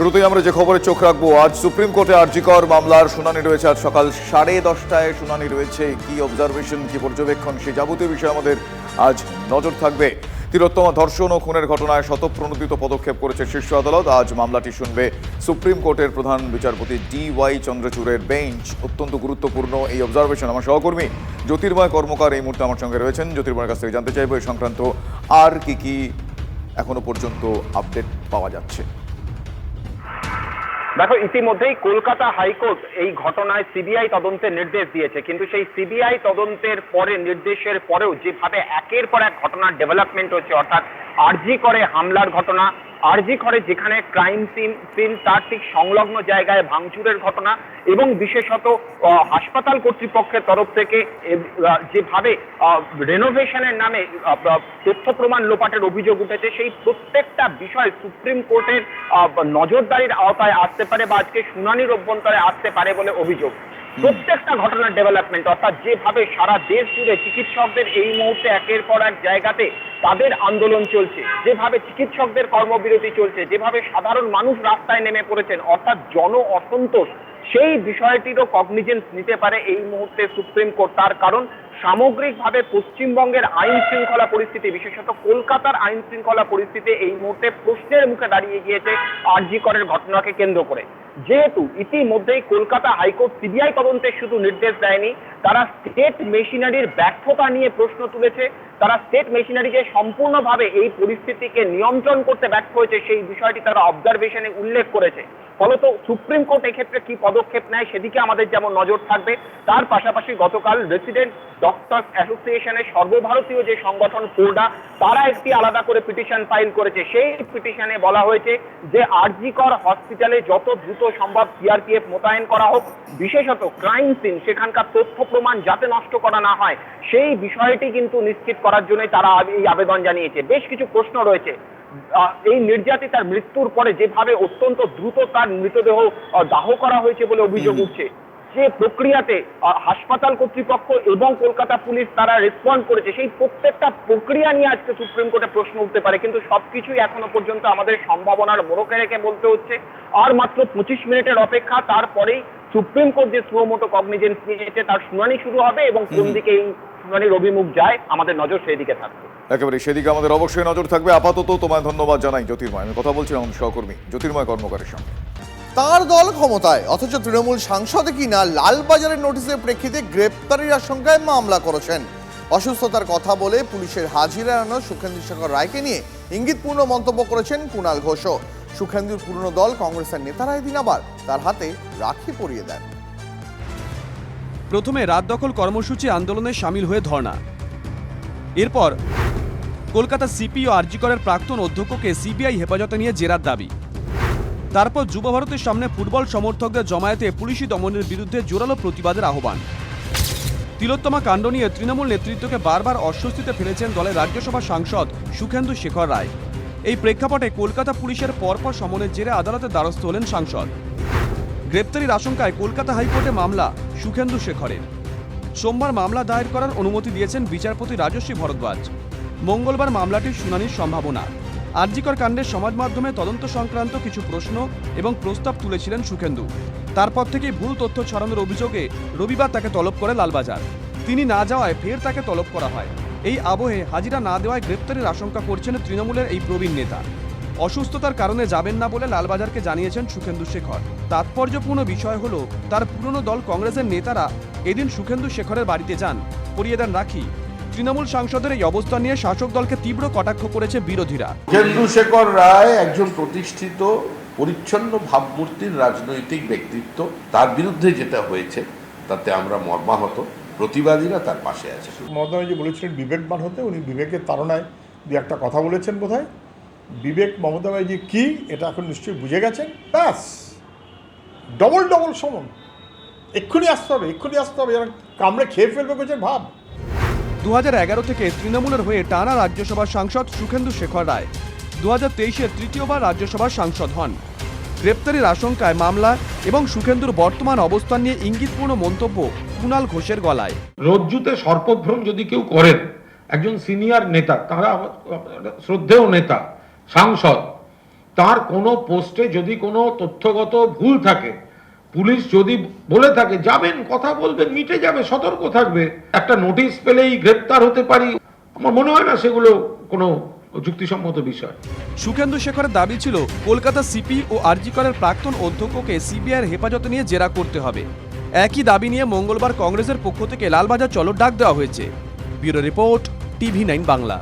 শুরুতেই আমরা যে খবরে চোখ রাখব, আজ সুপ্রিম কোর্টে আরজিকর মামলার শুনানি রয়েছে। আজ সকাল সাড়ে দশটায় শুনানি রয়েছে। কি অবজারভেশন কি পর্যবেক্ষণ সেই যাবতীয় বিষয়ে আমাদের আজ নজর থাকবে। তিলোত্তমা ধর্ষণ ও খুনের ঘটনায় শতপ্রণোদিত পদক্ষেপ করেছে শীর্ষ আদালত। আজ মামলাটি শুনবে সুপ্রিম কোর্টের প্রধান বিচারপতি ডি ওয়াই চন্দ্রচূড়ের বেঞ্চ। অত্যন্ত গুরুত্বপূর্ণ এই অবজারভেশন আমার সহকর্মী জ্যোতির্ময় কর্মকার এই মুহূর্তে আমার সঙ্গে রয়েছেন। জ্যোতির্ময়ের কাছ থেকে জানতে চাইব, এই সংক্রান্ত আর কি কি এখনও পর্যন্ত আপডেট পাওয়া যাচ্ছে। দেখো, ইতিমধ্যেই কলকাতা হাইকোর্ট এই ঘটনায় সিবিআই তদন্তের নির্দেশ দিয়েছে। কিন্তু সেই সিবিআই তদন্তের পরে, নির্দেশের পরেও যেভাবে একের পর এক ঘটনার ডেভেলপমেন্ট হচ্ছে, অর্থাৎ আরজি করে হামলার ঘটনা আরজি করে যেখানে ক্রাইম সিন সিন তার ঠিক সংলগ্ন জায়গায় ভাঙচুরের ঘটনা এবং বিশেষত হাসপাতাল কর্তৃপক্ষের তরফ থেকে যেভাবে রেনোভেশনের নামে তথ্য প্রমাণ লোপাটের অভিযোগ উঠেছে, সেই প্রত্যেকটা বিষয় সুপ্রিম কোর্টের নজরদারির আওতায় আসতে পারে বা আজকে শুনানির অভ্যন্তরে আসতে পারে বলে অভিযোগ। প্রত্যেকটা ঘটনার ডেভেলপমেন্ট অর্থাৎ যেভাবে সারা দেশ জুড়ে চিকিৎসকদের এই মুহূর্তে একের পর এক জায়গাতে তাদের আন্দোলন চলছে, যেভাবে চিকিৎসকদের কর্মবিরতি চলছে, যেভাবে সাধারণ মানুষ রাস্তায় নেমে পড়েছেন, অর্থাৎ জন অসন্তোষ সেই বিষয়টিরও কগনিজেন্স নিতে পারে এই মুহূর্তে সুপ্রিম কোর্ট। তার কারণ, সামগ্রিকভাবে পশ্চিমবঙ্গের আইন শৃঙ্খলা পরিস্থিতি, বিশেষত কলকাতার আইন শৃঙ্খলা পরিস্থিতি, এই মুহূর্তে প্রশ্নের মুখে দাঁড়িয়ে গিয়েছে আরজি করের ঘটনাকে কেন্দ্র করে। যেহেতু ইতিমধ্যেই কলকাতা হাইকোর্ট সিবিআই তদন্তের শুধু নির্দেশ দেয়নি, তারা স্টেট মেশিনারির ব্যর্থতা নিয়ে প্রশ্ন তুলেছে। তারা স্টেট মেশিনারিকে সম্পূর্ণভাবে এই পরিস্থিতিকে নিয়ন্ত্রণ করতে ব্যর্থ হয়েছে, সেই বিষয়টি তারা অবজারভেশনে উল্লেখ করেছে। ফলত সুপ্রিম কোর্ট এক্ষেত্রে কি পদক্ষেপ নেয় সেদিকে আমাদের যেমন নজর থাকবে, তার পাশাপাশি গতকাল রেসিডেন্ট ডক্টর অ্যাসোসিয়েশনের সর্বভারতীয় যে সংগঠন ফোর্ডা, তারা একটি আলাদা করে পিটিশন ফাইল করেছে। সেই পিটিশনে বলা হয়েছে যে আরজিকর হসপিটালে যত দ্রুত সম্ভব সিআরপিএফ মোতায়েন করা হোক, বিশেষত ক্রাইম সিন সেখানকার তথ্য প্রমাণ যাতে নষ্ট করা না হয়, সেই বিষয়টি কিন্তু নিশ্চিত করার জন্যই তারা এই আবেদন জানিয়েছে। বেশ কিছু প্রশ্ন রয়েছে। এই নির্যাতিতার মৃত্যুর পরে যেভাবে অত্যন্ত দ্রুত তার মৃতদেহ দাহ করা হয়েছে বলে অভিযোগ উঠছে যে প্রক্রিয়াতে হাসপাতাল কর্তৃপক্ষ এবং কলকাতা পুলিশ তারা রেসপন্ড করেছে। সেই প্রত্যেকটা প্রক্রিয়া নিয়ে আজকে সুপ্রিম কোর্টে প্রশ্ন উঠতে পারে। কিন্তু সবকিছুই এখনও পর্যন্ত আমাদের সম্ভাবনার মোড়কে রেখে বলতে হচ্ছে। আর মাত্র পঁচিশ মিনিটের অপেক্ষা তারপরেই সুপ্রিম কোর্ট যে সুমোটো কগনিজেন্স নিয়েছে তার শুনানি শুরু হবে এবং কোন দিকে এই শুনানির অভিমুখ যায় আমাদের নজর সেই দিকে থাকবে। একেবারে সেদিকে আমাদের অবশ্যই নজর থাকবে। আপাতত তোমায় ধন্যবাদ জানাই জ্যোতির্ময়। আমি কথা বলছিলাম আমার সহকর্মী জ্যোতির্ময় কর্মকারের সঙ্গে। তার দল ক্ষমতায় অথচ তৃণমূল সাংসদে কিনা লালবাজারের নোটিশের প্রেক্ষিতে গ্রেপ্তারির আশঙ্কায় মামলা করেছেন। অসুস্থতার কথা বলে পুলিশের হাজিরা এড়ানো সুখেন্দু শেখর রায়কে নিয়ে ইঙ্গিতপূর্ণ মন্তব্য করেছেন কুণাল ঘোষও। সুখেন্দুর পুরনো দল কংগ্রেসের নেতারা এদিন আবার তার হাতে রাখি পরিয়ে দেন। প্রথমে রাত দখল কর্মসূচি আন্দোলনে সামিল হয়ে ধর্ণা। এরপর কলকাতা সিপি ও আরজিকরের প্রাক্তন অধ্যক্ষকে সিবিআই হেফাজতে নিয়ে জেরার দাবি। তারপর যুব ভারতের সামনে ফুটবল সমর্থকদের জমায়েতে পুলিশি দমনের বিরুদ্ধে জোরালো প্রতিবাদের আহ্বান। তিলোত্তমা কাণ্ড নিয়ে তৃণমূল নেতৃত্বকে বারবার অস্বস্তিতে ফেলেছেন দলের রাজ্যসভা সাংসদ সুখেন্দু শেখর রায়। এই প্রেক্ষাপটে কলকাতা পুলিশের পরপর সমনের জেরে আদালতের দ্বারস্থ হলেন সাংসদ। গ্রেপ্তারির আশঙ্কায় কলকাতা হাইকোর্টে মামলা সুখেন্দু শেখরের। সোমবার মামলা দায়ের করার অনুমতি দিয়েছেন বিচারপতি রাজস্বী ভরদ্বাজ। মঙ্গলবার মামলাটির শুনানির সম্ভাবনা। আরজিকর কাণ্ডের সমাজ মাধ্যমে তদন্ত সংক্রান্ত কিছু প্রশ্ন এবং প্রস্তাব তুলেছিলেন সুখেন্দু। তারপর থেকে ভুল তথ্য ছড়ানোর অভিযোগে রবিবার তাকে তলব করে লালবাজার। তিনি না যাওয়ায় ফের তাকে তলব করা হয়। এই আবহে হাজিরা না দেওয়ায় গ্রেপ্তারির আশঙ্কা করছেন তৃণমূলের এই প্রবীণ নেতা। অসুস্থতার কারণে যাবেন না বলে লালবাজারকে জানিয়েছেন সুখেন্দু শেখর। তাৎপর্যপূর্ণ বিষয় হলো তার পুরনো দল কংগ্রেসের নেতারা এদিন সুখেন্দু শেখরের বাড়িতে যান। পরিয়ে দেন রাখি। তৃণমূল সাংসদের এই অবস্থা নিয়ে শাসক দলকে তীব্র কটাক্ষ করেছে বিরোধীরা। চন্দ্রশেখর রায় একজন প্রতিষ্ঠিত পরিচ্ছন্ন ভাবমূর্তির রাজনৈতিক ব্যক্তিত্ব। তার বিরুদ্ধে যেটা হয়েছে তাতে আমরা মর্মাহত। প্রতিবাদীরা তার পাশে আছে। মমতা বলেছিলেন বিবেকবান হতে উনি বিবেকের তারণায় দু একটা কথা বলেছেন বোধহয়। বিবেক মমতা ব্যানার্জি কী এটা এখন নিশ্চয়ই বুঝে গেছেন। ব্যাস ডবল ডবল সমন এক্ষুনি আসতে হবে এক্ষুনি আসতে হবে যেন কামড়ে খেয়ে ফেলবে বলছে ভাব। দু হাজার এগারো থেকে তৃণমূলের হয়ে টানা রাজ্যসভার সাংসদ সুখেন্দু শেখর রায়। দু হাজার তেইশের তৃতীয়বার রাজ্যসভার সাংসদ হন। গ্রেপ্তারির আশঙ্কায় মামলা এবং সুখেন্দুর বর্তমান অবস্থান নিয়ে ইঙ্গিতপূর্ণ মন্তব্য কুণাল ঘোষের গলায়। রজ্জুতে সর্পভ্রম যদি কেউ করেন একজন সিনিয়র নেতা তারা শ্রদ্ধেয় নেতা সাংসদ, তার কোনো পোস্টে যদি কোনো তথ্যগত ভুল থাকে, পুলিশ যদি বলে থাকে, যাবেন, কথা বলবেন, মিটে যাবে, সতর্ক থাকবে, একটা নোটিশ পেলেই গ্রেপ্তার হতে পারি, আমার মনে হয় না সেগুলো কোনো যুক্তিসম্মত বিষয়। সুখেন্দু শেখরের দাবি ছিল, কলকাতা সিপি ও আরজিকরের প্রাক্তন অধ্যক্ষকে সিবিআইয়ের হেফাজতে নিয়ে জেরা করতে হবে। একই দাবি নিয়ে মঙ্গলবার কংগ্রেসের পক্ষ থেকে লালবাজার চলো ডাক দেওয়া হয়েছে। Bureau report, TV nine Bangla.